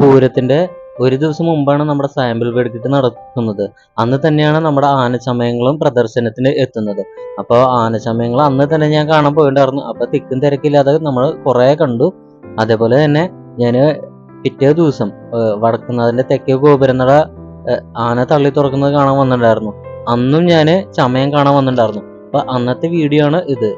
പൂരത്തിന്റെ ഒരു ദിവസം മുമ്പാണ് നമ്മുടെ സാമ്പിൾ വെടിക്കെട്ട് നടക്കുന്നത്. അന്ന് തന്നെയാണ് നമ്മുടെ ആനച്ചമയങ്ങളും പ്രദർശനത്തിന് എത്തുന്നത്. അപ്പോൾ ആനച്ചമയങ്ങൾ അന്ന് തന്നെ ഞാൻ കാണാൻ പോയിട്ടുണ്ടായിരുന്നു അപ്പോൾ തിക്കും തിരക്കില്ലാതെ നമ്മൾ കുറേ കണ്ടു. അതേപോലെ തന്നെ ഞാൻ പിറ്റേ ദിവസം വടക്കുന്നതിന്റെ തെക്കേ ഗോപുരനട ആന തള്ളി തുറക്കുന്നത് കാണാൻ വന്നിട്ടുണ്ടായിരുന്നു അന്നും ഞാൻ ചമയം കാണാൻ വന്നിട്ടുണ്ടായിരുന്നു അപ്പൊ അന്നത്തെ വീഡിയോ ആണ് ഇത്.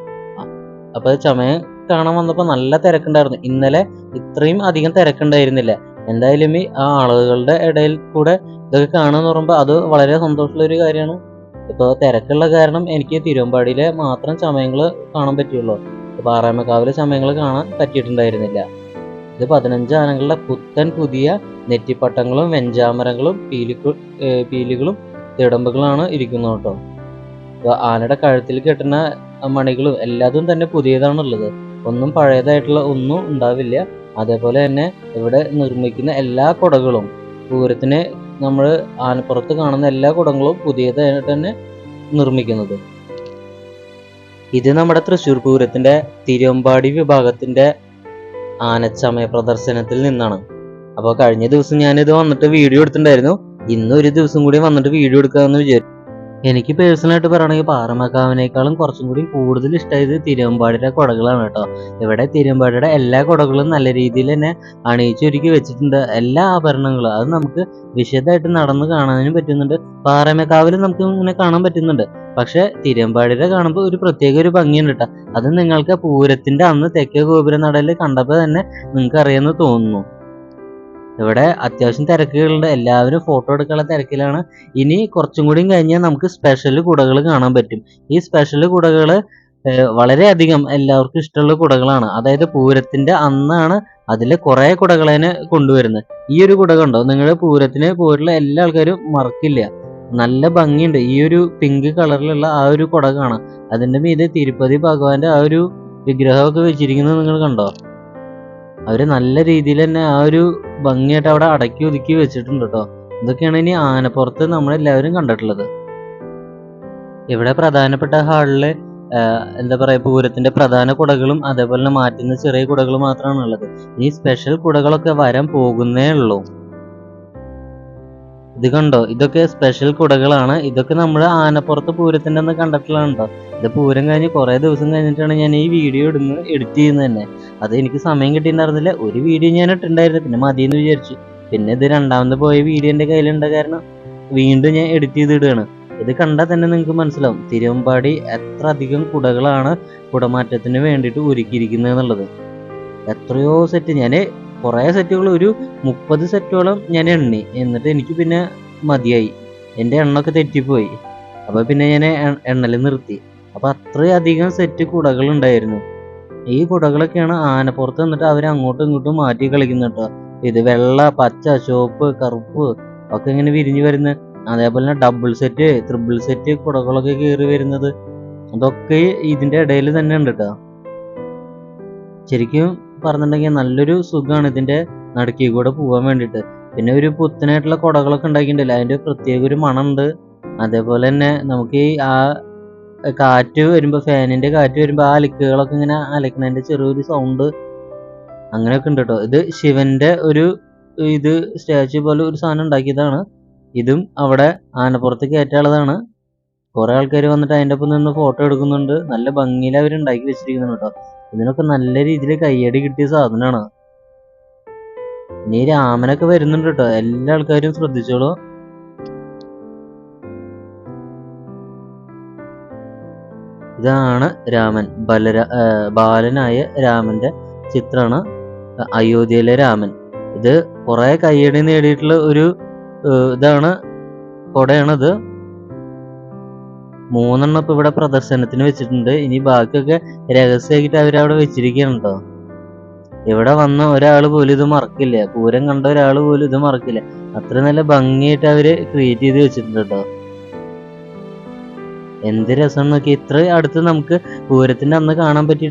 അപ്പോൾ അപ്പൊ ചമയം കാണാൻ വന്നപ്പോൾ നല്ല തിരക്കുണ്ടായിരുന്നു. ഇന്നലെ ഇത്രയും അധികം തിരക്കുണ്ടായിരുന്നില്ല. എന്തായാലും ഈ ആ ആളുകളുടെ ഇടയിൽ കൂടെ ഇതൊക്കെ കാണുക പറയുമ്പോൾ അത് വളരെ സന്തോഷമുള്ള ഒരു കാര്യമാണ്. ഇപ്പോൾ തിരക്കുള്ള കാരണം എനിക്ക് തിരുവമ്പാടിയിലെ മാത്രം ചമയങ്ങൾ കാണാൻ പറ്റുള്ളൂ പാറാമക്കാവിലെ ചമയങ്ങൾ കാണാൻ പറ്റിയിട്ടുണ്ടായിരുന്നില്ല. ഇത് പതിനഞ്ച് ആനകളുടെ പുത്തൻ പുതിയ നെറ്റിപ്പട്ടങ്ങളും വെഞ്ചാമരങ്ങളും പീലിക്കു പീലുകളും തിടമ്പുകളാണ് ഇരിക്കുന്നത് കേട്ടോ. അപ്പോൾ ആനയുടെ കഴുത്തിൽ കെട്ടുന്ന മണികളും എല്ലാതും തന്നെ പുതിയതാണുള്ളത്. ഒന്നും പഴയതായിട്ടുള്ള ഒന്നും ഉണ്ടാവില്ല. അതേപോലെ തന്നെ ഇവിടെ നിർമ്മിക്കുന്ന എല്ലാ കുടകളും പൂരത്തിന് നമ്മൾ ആനപ്പുറത്ത് കാണുന്ന എല്ലാ കുടങ്ങളും പുതിയതായിട്ട് തന്നെ നിർമ്മിക്കുന്നത്. ഇത് നമ്മുടെ തൃശ്ശൂർ പൂരത്തിന്റെ തിരുവമ്പാടി വിഭാഗത്തിന്റെ ആനച്ചമയ പ്രദർശനത്തിൽ നിന്നാണ്. അപ്പോൾ കഴിഞ്ഞ ദിവസം ഞാനിത് വന്നിട്ട് വീഡിയോ എടുത്തിട്ടുണ്ടായിരുന്നു. ഇന്ന് ഒരു ദിവസം കൂടി വന്നിട്ട് വീഡിയോ എടുക്കാമെന്ന് വിചാരിച്ചു എനിക്ക് പേഴ്സണലായിട്ട് പറയുകയാണെങ്കിൽ പാറമക്കാവിനേക്കാളും കുറച്ചും കൂടി കൂടുതൽ ഇഷ്ടമായത് തിരുവമ്പാടിയുടെ കുടകളാണ് കേട്ടോ. ഇവിടെ തിരുവമ്പാടിയുടെ എല്ലാ കുടകളും നല്ല രീതിയിൽ തന്നെ അണിയിച്ചൊരുക്കി വെച്ചിട്ടുണ്ട്. എല്ലാ ആഭരണങ്ങളും. അത് നമുക്ക് വിശദമായിട്ട് നടന്ന് കാണാനും പറ്റുന്നുണ്ട്. പാറമക്കാവിൽ നമുക്ക് ഇങ്ങനെ കാണാൻ പറ്റുന്നുണ്ട്. പക്ഷെ തിരുവമ്പാടിയുടെ കാണുമ്പോൾ ഒരു പ്രത്യേക ഒരു ഭംഗിയുണ്ട് കേട്ടോ. അത് നിങ്ങൾക്ക് പൂരത്തിന്റെ അന്ന് തെക്കേ ഗോപുര നടയിൽ കണ്ടപ്പോൾ തന്നെ നിങ്ങൾക്ക് അറിയാമെന്ന് തോന്നുന്നു. ഇവിടെ അത്യാവശ്യം തിരക്കുകളുണ്ട്. എല്ലാവരും ഫോട്ടോ എടുക്കാനുള്ള തിരക്കിലാണ്. ഇനി കുറച്ചും കൂടി കഴിഞ്ഞാൽ നമുക്ക് സ്പെഷ്യൽ കുടകൾ കാണാൻ പറ്റും. ഈ സ്പെഷ്യൽ കുടകൾ വളരെയധികം എല്ലാവർക്കും ഇഷ്ടമുള്ള കുടകളാണ്. അതായത് പൂരത്തിന്റെ അന്നാണ് അതിൽ കുറേ കുടകളെ കൊണ്ടുവരുന്നത്. ഈ ഒരു കുട കണ്ടോ? നിങ്ങളുടെ പൂരത്തിന് പോയിട്ടുള്ള എല്ലാ ആൾക്കാരും മറക്കില്ല. നല്ല ഭംഗിയുണ്ട്. ഈ ഒരു പിങ്ക് കളറിലുള്ള ആ ഒരു കുട കാണാം അതിന്റെ മീതെ തിരുപ്പതി ഭഗവാന്റെ ആ ഒരു വിഗ്രഹമൊക്കെ വെച്ചിരിക്കുന്നത് നിങ്ങൾ കണ്ടോ? അവർ നല്ല രീതിയിൽ തന്നെ ആ ഒരു ഭംഗിയായിട്ട് അവിടെ അടക്കി ഒതുക്കി വെച്ചിട്ടുണ്ട് കേട്ടോ ഇതൊക്കെയാണ് ഇനി ആനപ്പുറത്ത് നമ്മളെല്ലാവരും കണ്ടിട്ടുള്ളത്. ഇവിടെ പ്രധാനപ്പെട്ട ഹാളിൽ എന്താ പറയാ പൂരത്തിന്റെ പ്രധാന കുടകളും അതേപോലെ മാറ്റുന്ന ചെറിയ കുടകളും മാത്രമാണ് ഉള്ളത് ഈ സ്പെഷ്യൽ കുടകളൊക്കെ വരാൻ പോകുന്നേ ഉള്ളൂ. ഇത് കണ്ടോ? ഇതൊക്കെ സ്പെഷ്യൽ കുടകളാണ്. ഇതൊക്കെ നമ്മൾ ആനപ്പുറത്ത് പൂരത്തിന്റെ അന്ന് കണ്ടിട്ടുള്ളതാണ് കേട്ടോ ഇത് പൂരം കഴിഞ്ഞ് കുറേ ദിവസം കഴിഞ്ഞിട്ടാണ് ഞാൻ ഈ വീഡിയോ ഇടുന്നത് എഡിറ്റ് ചെയ്യുന്നത് തന്നെ. അത് എനിക്ക് സമയം കിട്ടിയിട്ടുണ്ടായിരുന്നില്ല. ഒരു വീഡിയോ ഞാൻ ഇട്ടിട്ടുണ്ടായിരുന്നു. പിന്നെ മതിയെന്ന് വിചാരിച്ചു. പിന്നെ ഇത് രണ്ടാമത് പോയ വീഡിയോ എന്റെ കയ്യിലുണ്ട. കാരണം വീണ്ടും ഞാൻ എഡിറ്റ് ചെയ്ത് ഇടുകയാണ് ഇത് കണ്ടാൽ തന്നെ നിങ്ങൾക്ക് മനസ്സിലാവും. തിരുവമ്പാടി എത്ര അധികം കുടകളാണ് കുടമാറ്റത്തിന് വേണ്ടിയിട്ട് ഒരുക്കിയിരിക്കുന്നത് എന്നുള്ളത്. എത്രയോ സെറ്റ് ഞാൻ കുറേ സെറ്റുകൾ ഒരു മുപ്പത് സെറ്റോളം ഞാൻ എണ്ണി. എന്നിട്ട് എനിക്ക് പിന്നെ മതിയായി. എന്റെ എണ്ണൊക്കെ തെറ്റിപ്പോയി. അപ്പോൾ പിന്നെ ഞാൻ എണ്ണൽ നിർത്തി. അപ്പോൾ അത്രയധികം സെറ്റ് കുടകൾ ഉണ്ടായിരുന്നു. ഈ കുടകളൊക്കെയാണ് ആനപ്പുറത്ത് നിന്നിട്ട് അവർ അങ്ങോട്ടും ഇങ്ങോട്ടും മാറ്റി കളിക്കുന്നത് കേട്ടോ. ഇത് വെള്ള പച്ച ചുവപ്പ് കറുപ്പ് ഒക്കെ ഇങ്ങനെ വിരിഞ്ഞു വരുന്ന അതേപോലെ തന്നെ ഡബിൾ സെറ്റ് ത്രിബിൾ സെറ്റ് കുടകളൊക്കെ കയറി വരുന്നത്. അതൊക്കെ ഇതിന്റെ ഇടയിൽ തന്നെ ഉണ്ട് കേട്ടോ. ശരിക്കും പറഞ്ഞിട്ടുണ്ടെങ്കിൽ നല്ലൊരു സുഖമാണ് ഇതിന്റെ നടുക്കി കൂടെ പോകാൻ വേണ്ടിയിട്ട്. പിന്നെ ഒരു പുത്തനായിട്ടുള്ള കുടകളൊക്കെ ഉണ്ടാക്കിയിട്ടുണ്ടല്ലോ. അതിന്റെ പ്രത്യേക ഒരു മണമുണ്ട്. അതേപോലെ തന്നെ നമുക്ക് ഈ ആ കാറ്റ് വരുമ്പോൾ ഫാനിന്റെ കാറ്റ് വരുമ്പോൾ ആ അലക്കുകളൊക്കെ ഇങ്ങനെ അലക്കണതിന്റെ ചെറിയൊരു സൗണ്ട് അങ്ങനെയൊക്കെ ഉണ്ട് കേട്ടോ. ഇത് ശിവന്റെ ഒരു ഇത് സ്റ്റാച്ചു പോലെ ഒരു സാധനം ഉണ്ടാക്കിയതാണ്. ഇതും അവിടെ ആനപ്പുറത്ത് കയറ്റാനുള്ളതാണ്. കുറേ ആൾക്കാർ വന്നിട്ട് അതിന്റെ ഒപ്പം നിന്ന് ഫോട്ടോ എടുക്കുന്നുണ്ട്. നല്ല ഭംഗിയിൽ അവർ ഉണ്ടാക്കി വെച്ചിരിക്കുന്നുണ്ട് കേട്ടോ. ഇതിനൊക്കെ നല്ല രീതിയിൽ കയ്യടി കിട്ടിയ സാധനമാണ് ഇനി രാമനൊക്കെ വരുന്നുണ്ട് കേട്ടോ. എല്ലാ ആൾക്കാരും ശ്രദ്ധിച്ചോളൂ. ഇതാണ് രാമൻ. ബലരാ ബാലനായ രാമന്റെ ചിത്രമാണ് അയോധ്യയിലെ രാമൻ. ഇത് കുറെ കയ്യടി നേടിയിട്ടുള്ള ഒരു ഇതാണ് കൊടയാണിത്. മൂന്നെണ്ണം ഇപ്പൊ ഇവിടെ പ്രദർശനത്തിന് വെച്ചിട്ടുണ്ട്. ഇനി ബാക്കിയൊക്കെ രഹസ്യമായിട്ട് അവരവിടെ വെച്ചിരിക്കുകയാണ് ഇവിടെ വന്ന ഒരാൾ പോലും ഇത് മറക്കില്ല. പൂരം കണ്ട ഒരാൾ പോലും ഇത് മറക്കില്ല. അത്ര നല്ല ഭംഗിയായിട്ട് അവർ ക്രിയേറ്റ് ചെയ്ത് വെച്ചിട്ടുണ്ട്? കേട്ടോ എന്ത് രസം നോക്കി ഇത്ര അടുത്ത് നമുക്ക് പൂരത്തിന്റെ അന്ന് കാണാൻ പറ്റിയിട്ടില്ല.